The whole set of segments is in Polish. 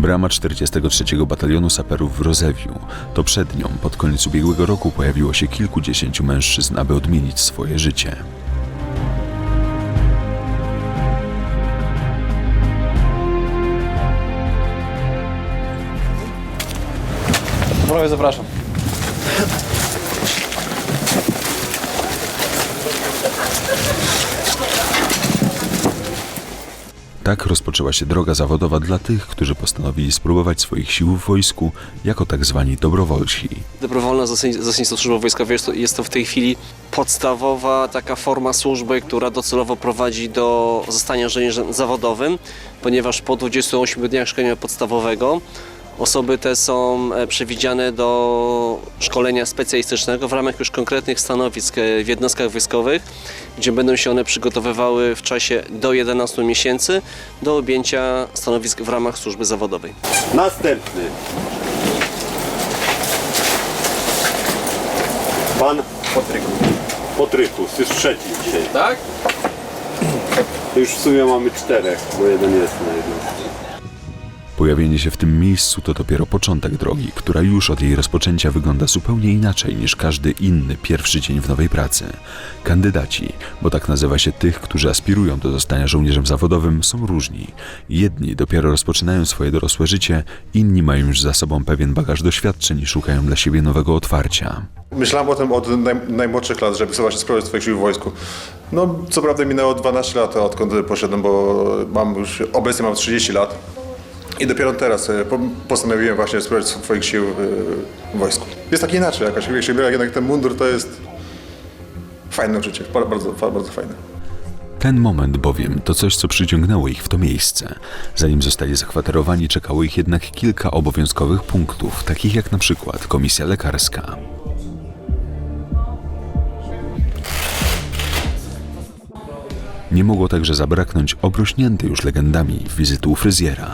brama 43 Batalionu Saperów w Rozewiu. To przed nią pod koniec ubiegłego roku pojawiło się kilkudziesięciu mężczyzn, aby odmienić swoje życie. Panowie, zapraszam. Tak rozpoczęła się droga zawodowa dla tych, którzy postanowili spróbować swoich sił w wojsku jako tak zwani dobrowolsi. Dobrowolna zasadniczo zasadniczo służba wojskowa jest to, jest to w tej chwili podstawowa taka forma służby, która docelowo prowadzi do zostania żołnierzem zawodowym, ponieważ po 28 dniach szkolenia podstawowego osoby te są e, przewidziane do szkolenia specjalistycznego w ramach już konkretnych stanowisk e, w jednostkach wojskowych, gdzie będą się one przygotowywały w czasie do 11 miesięcy do objęcia stanowisk w ramach służby zawodowej. Następny. Pan Patrykus. Patrykus, jest trzeci dzisiaj. Tak? To już w sumie mamy czterech, bo jeden jest na jednostce. Pojawienie się w tym miejscu to dopiero początek drogi, która już od jej rozpoczęcia wygląda zupełnie inaczej niż każdy inny pierwszy dzień w nowej pracy. Kandydaci, bo tak nazywa się tych, którzy aspirują do zostania żołnierzem zawodowym, są różni. Jedni dopiero rozpoczynają swoje dorosłe życie, inni mają już za sobą pewien bagaż doświadczeń i szukają dla siebie nowego otwarcia. Myślałem o tym od naj, najmłodszych lat, żeby sobie spróbować swoich sił w wojsku. No, co prawda minęło 12 lat, odkąd poszedłem, bo mam już, obecnie mam 30 lat. I dopiero teraz e, po- postanowiłem właśnie spróbować swoich sił e, w wojsku. Jest tak inaczej jakoś, jak się biera jednak ten mundur, to jest fajne uczucie, ba- bardzo, bardzo fajne. Ten moment bowiem to coś, co przyciągnęło ich w to miejsce. Zanim zostali zakwaterowani, czekało ich jednak kilka obowiązkowych punktów, takich jak na przykład komisja lekarska. Nie mogło także zabraknąć obrośniętej już legendami wizyty u fryzjera.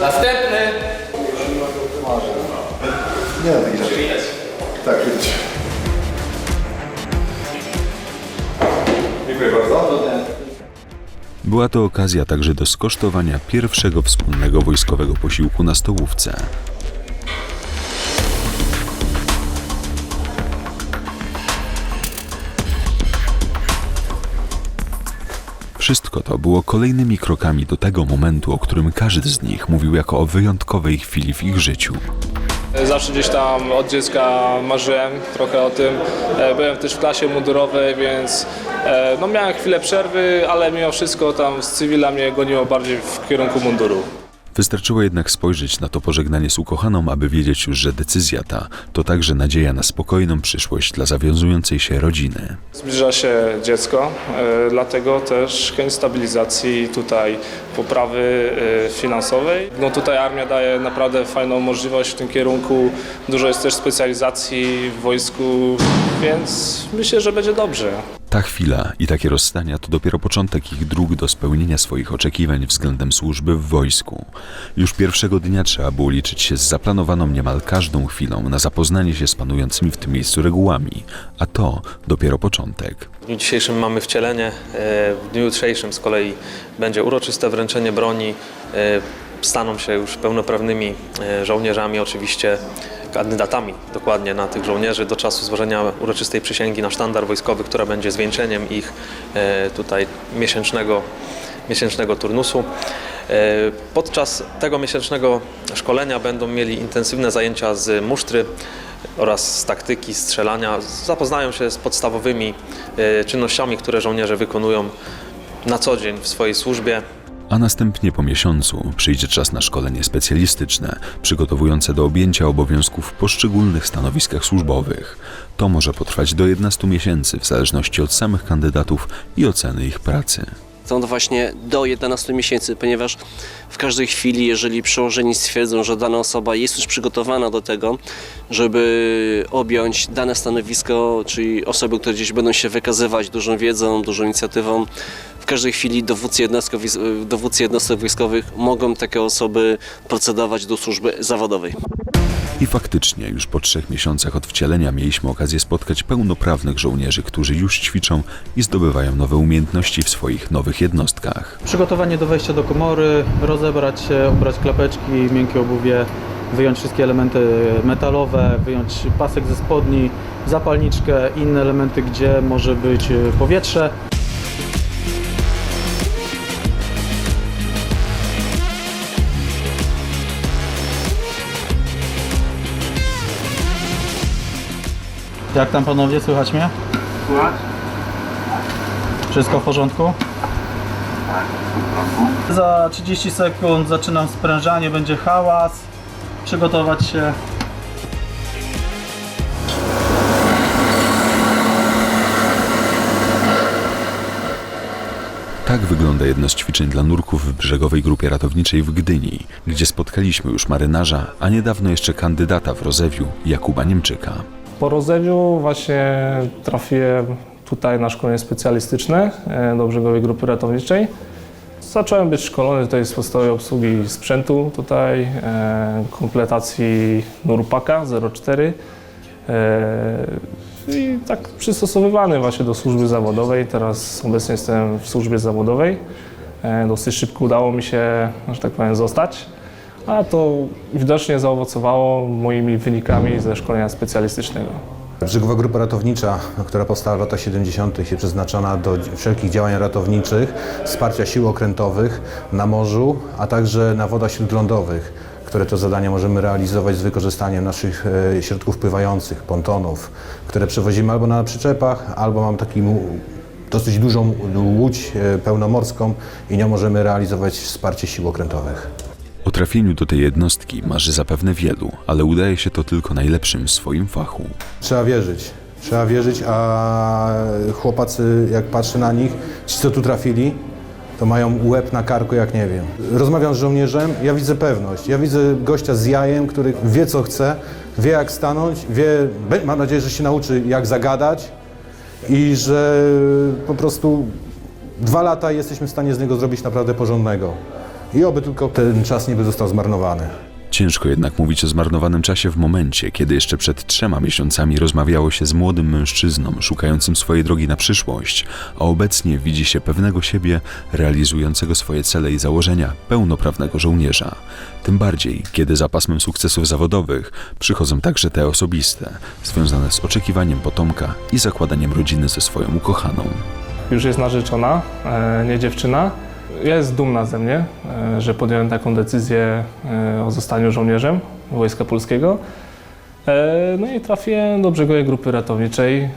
Następny. Nie, tak widać. Tak, widać. Dziękuję bardzo. Była to okazja także do skosztowania pierwszego wspólnego wojskowego posiłku na stołówce. Wszystko to było kolejnymi krokami do tego momentu, o którym każdy z nich mówił jako o wyjątkowej chwili w ich życiu. Zawsze gdzieś tam od dziecka marzyłem trochę o tym. E, Byłem też w klasie mundurowej, więc e, no miałem chwilę przerwy, ale mimo wszystko tam z cywila mnie goniło bardziej w kierunku munduru. Wystarczyło jednak spojrzeć na to pożegnanie z ukochaną, aby wiedzieć już, że decyzja ta to także nadzieja na spokojną przyszłość dla zawiązującej się rodziny. Zbliża się dziecko, e, dlatego też chęć stabilizacji tutaj, poprawy e, finansowej. No tutaj armia daje naprawdę fajną możliwość w tym kierunku. Dużo jest też specjalizacji w wojsku, więc myślę, że będzie dobrze. Ta chwila i takie rozstania to dopiero początek ich dróg do spełnienia swoich oczekiwań względem służby w wojsku. Już pierwszego dnia trzeba było liczyć się z zaplanowaną niemal każdą chwilą na zapoznanie się z panującymi w tym miejscu regułami, a to dopiero początek. W dniu dzisiejszym mamy wcielenie, e, w dniu jutrzejszym z kolei będzie uroczyste wręczenie broni. E, Staną się już pełnoprawnymi e, żołnierzami, oczywiście kandydatami dokładnie na tych żołnierzy do czasu złożenia uroczystej przysięgi na sztandar wojskowy, która będzie zwieńczeniem ich e, tutaj miesięcznego, miesięcznego turnusu. E, Podczas tego miesięcznego szkolenia będą mieli intensywne zajęcia z musztry oraz z taktyki strzelania. Zapoznają się z podstawowymi e, czynnościami, które żołnierze wykonują na co dzień w swojej służbie. A następnie po miesiącu przyjdzie czas na szkolenie specjalistyczne, przygotowujące do objęcia obowiązków w poszczególnych stanowiskach służbowych. To może potrwać do 11 miesięcy w zależności od samych kandydatów i oceny ich pracy. Stąd właśnie do 11 miesięcy, ponieważ w każdej chwili, jeżeli przełożeni stwierdzą, że dana osoba jest już przygotowana do tego, żeby objąć dane stanowisko, czyli osoby, które gdzieś będą się wykazywać dużą wiedzą, dużą inicjatywą, każdej chwili dowódcy jednostek, dowódcy jednostek wojskowych mogą takie osoby procedować do służby zawodowej. I faktycznie, już po trzech miesiącach od wcielenia mieliśmy okazję spotkać pełnoprawnych żołnierzy, którzy już ćwiczą i zdobywają nowe umiejętności w swoich nowych jednostkach. Przygotowanie do wejścia do komory, rozebrać się, ubrać klapeczki, miękkie obuwie, wyjąć wszystkie elementy metalowe, wyjąć pasek ze spodni, zapalniczkę, inne elementy, gdzie może być powietrze. Jak tam panowie, słychać mnie? Wszystko w porządku? Za 30 sekund zaczynam sprężanie, będzie hałas. Przygotować się. Tak wygląda jedno z ćwiczeń dla nurków w brzegowej grupie ratowniczej w Gdyni, gdzie spotkaliśmy już marynarza, a niedawno jeszcze kandydata w Rozewiu, Jakuba Niemczyka. Po rozewiu właśnie trafiłem tutaj na szkolenie specjalistyczne e, do brzegowej grupy ratowniczej. Zacząłem być szkolony tutaj z podstawowej obsługi sprzętu tutaj, e, kompletacji Nurpaka 04 e, i tak przystosowywany właśnie do służby zawodowej. Teraz obecnie jestem w służbie zawodowej. Dosyć szybko udało mi się, że tak powiem, zostać. A to widocznie zaowocowało moimi wynikami ze szkolenia specjalistycznego. Brzegowa Grupa Ratownicza, która powstała w latach 70. jest przeznaczona do wszelkich działań ratowniczych, wsparcia sił okrętowych na morzu, a także na wodach śródlądowych, które to zadania możemy realizować z wykorzystaniem naszych e, środków pływających, pontonów, które przewozimy albo na przyczepach, albo mam taką dosyć dużą łódź e, pełnomorską i nią możemy realizować wsparcie sił okrętowych. O trafieniu do tej jednostki marzy zapewne wielu, ale udaje się to tylko najlepszym w swoim fachu. Trzeba wierzyć. Trzeba wierzyć, a chłopacy, jak patrzę na nich, ci co tu trafili, to mają łeb na karku jak nie wiem. Rozmawiam z żołnierzem, ja widzę pewność. Ja widzę gościa z jajem, który wie co chce, wie jak stanąć, wie, mam nadzieję, że się nauczy jak zagadać i że po prostu dwa lata jesteśmy w stanie z niego zrobić naprawdę porządnego. I oby tylko ten czas nie by został zmarnowany. Ciężko jednak mówić o zmarnowanym czasie w momencie, kiedy jeszcze przed trzema miesiącami rozmawiało się z młodym mężczyzną szukającym swojej drogi na przyszłość, a obecnie widzi się pewnego siebie realizującego swoje cele i założenia pełnoprawnego żołnierza. Tym bardziej, kiedy za pasmem sukcesów zawodowych przychodzą także te osobiste, związane z oczekiwaniem potomka i zakładaniem rodziny ze swoją ukochaną. Już jest narzeczona, e, nie dziewczyna. Jest dumna ze mnie, e, że podjąłem taką decyzję e, o zostaniu żołnierzem Wojska Polskiego. E, No i trafiłem do brzegowej grupy ratowniczej,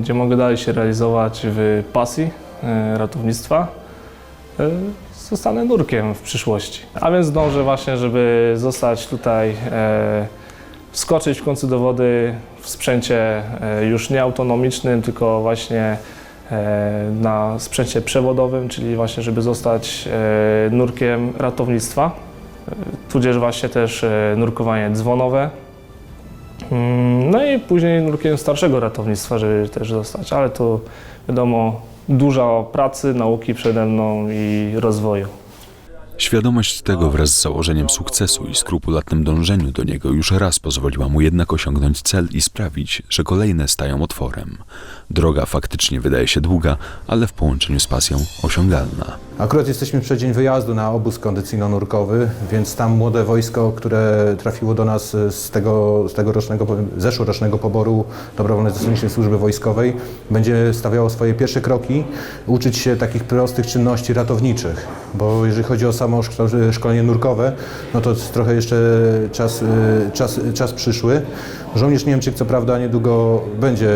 gdzie mogę dalej się realizować w pasji ratownictwa. Zostanę nurkiem w przyszłości. A więc dążę właśnie, żeby zostać tutaj, wskoczyć w końcu do wody w sprzęcie już nie autonomicznym, tylko właśnie na sprzęcie przewodowym, czyli właśnie, żeby zostać e, nurkiem ratownictwa, e, tudzież właśnie też e, nurkowanie dzwonowe. Mm, No i później nurkiem starszego ratownictwa, żeby też zostać, ale to wiadomo, dużo pracy, nauki przede mną i rozwoju. Świadomość tego wraz z założeniem sukcesu i skrupulatnym dążeniu do niego już raz pozwoliła mu jednak osiągnąć cel i sprawić, że kolejne stają otworem. Droga faktycznie wydaje się długa, ale w połączeniu z pasją osiągalna. Akurat jesteśmy przed dzień wyjazdu na obóz kondycyjno-nurkowy, więc tam młode wojsko, które trafiło do nas z tego, z tegorocznego, zeszłorocznego poboru dobrowolnej zasadniczej służby wojskowej, będzie stawiało swoje pierwsze kroki, uczyć się takich prostych czynności ratowniczych, bo jeżeli chodzi o samo szko- szkolenie nurkowe, no to trochę jeszcze czas, y, czas, czas przyszły. Żołnierz Niemczyk co prawda niedługo będzie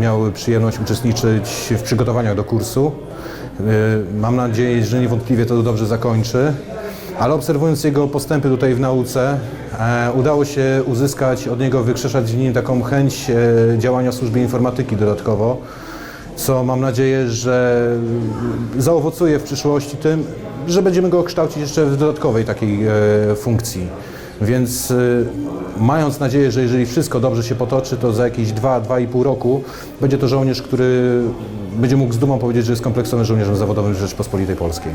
miał przyjemność uczestniczyć w przygotowaniach do kursu. Y, Mam nadzieję, że niewątpliwie to dobrze zakończy, ale obserwując jego postępy tutaj w nauce, e, udało się uzyskać od niego, wykrzeszać w nim taką chęć e, działania w służbie informatyki dodatkowo, co mam nadzieję, że zaowocuje w przyszłości tym, że będziemy go kształcić jeszcze w dodatkowej takiej e, funkcji. Więc y, mając nadzieję, że jeżeli wszystko dobrze się potoczy, to za jakieś 2-2,5 roku będzie to żołnierz, który będzie mógł z dumą powiedzieć, że jest kompleksowym żołnierzem zawodowym Rzeczpospolitej Polskiej.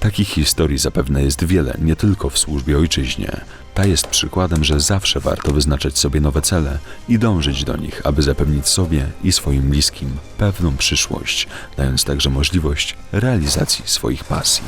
Takich historii zapewne jest wiele, nie tylko w służbie ojczyźnie. Ta jest przykładem, że zawsze warto wyznaczać sobie nowe cele i dążyć do nich, aby zapewnić sobie i swoim bliskim pewną przyszłość, dając także możliwość realizacji swoich pasji.